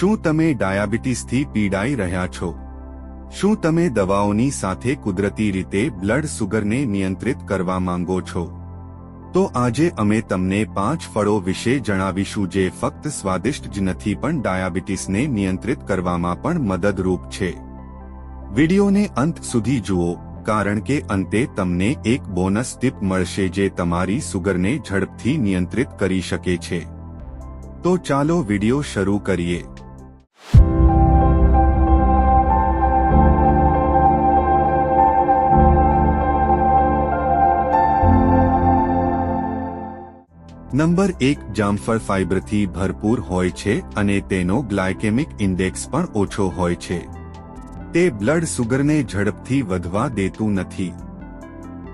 શું તમે ડાયાબિટીસથી પીડાઈ રહ્યા છો? શું તમે દવાઓની સાથે કુદરતી રીતે બ્લડ સુગરને નિયંત્રિત કરવા માંગો છો? તો આજે અમે તમને પાંચ ફળો વિશે જણાવીશું જે ફક્ત સ્વાદિષ્ટ જ નથી પણ ડાયાબિટીસને નિયંત્રિત કરવામાં પણ મદદરૂપ છે. વિડિયોને અંત સુધી જુઓ, કારણ કે અંતે તમને એક બોનસ ટીપ મળશે જે તમારી સુગરને ઝડપથી નિયંત્રિત કરી શકે છે. તો ચાલો વિડિયો શરૂ કરીએ. નંબર એક જામફળ ફાઇબરથી ભરપૂર હોય છે અને તેનો ગ્લાયકેમિક ઇન્ડેક્સ પણ ઓછો હોય છે. તે બ્લડ સુગરને ઝડપથી વધવા દેતું નથી.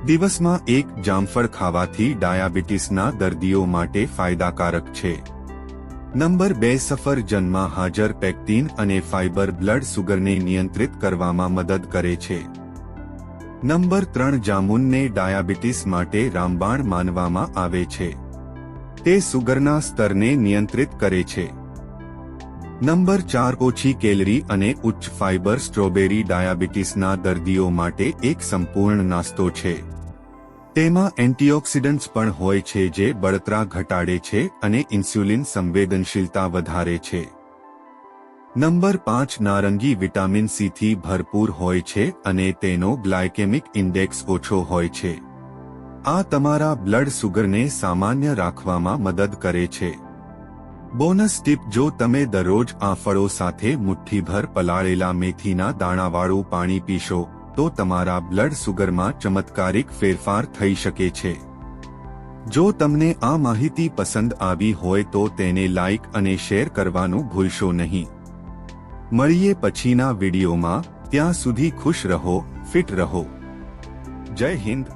દિવસમાં એક જામફળ ખાવાથી ડાયાબિટીસના દર્દીઓ માટે ફાયદાકારક છે. નંબર બે સફરજનમાં હાજર પેક્ટિન અને ફાઇબર બ્લડ સુગરને નિયંત્રિત કરવામાં મદદ કરે છે. નંબર ત્રણ જામુનને ડાયાબિટીસ માટે રામબાણ માનવામાં આવે છે. તે સુગરના સ્તરને નિયંત્રિત કરે છે. નંબર ચાર, ઓછી કેલરી અને ઉચ્ચ ફાઇબર સ્ટ્રોબેરી ડાયાબિટીસના દર્દીઓ માટે એક સંપૂર્ણ નાસ્તો છે. તેમાં એન્ટીઓક્સિડન્ટ્સ પણ હોય છે જે બળતરા ઘટાડે છે અને ઇન્સ્યુલિન સંવેદનશીલતા વધારે છે. નંબર પાંચ, નારંગી વિટામિન સીથી ભરપૂર હોય છે અને તેનો ગ્લાયકેમિક ઇન્ડેક્સ ઓછો હોય છે. આ તમારા બ્લડ સુગરને સામાન્ય રાખવામાં મદદ કરે છે. બોનસ ટીપ, જો તમે દરરોજ આ ફળો સાથે મુઠ્ઠીભર પલાળેલા મેથીના દાણાવાળું પાણી પીશો, તો તમારા બ્લડ સુગરમાં ચમત્કારિક ફેરફાર થઈ શકે છે. જો તમને આ માહિતી પસંદ આવી હોય તો તેને લાઇક અને શેર કરવાનું ભૂલશો નહીં. મળીએ પછીના વિડીયોમાં, ત્યાં સુધી ખુશ રહો, ફિટ રહો. જય હિન્દ.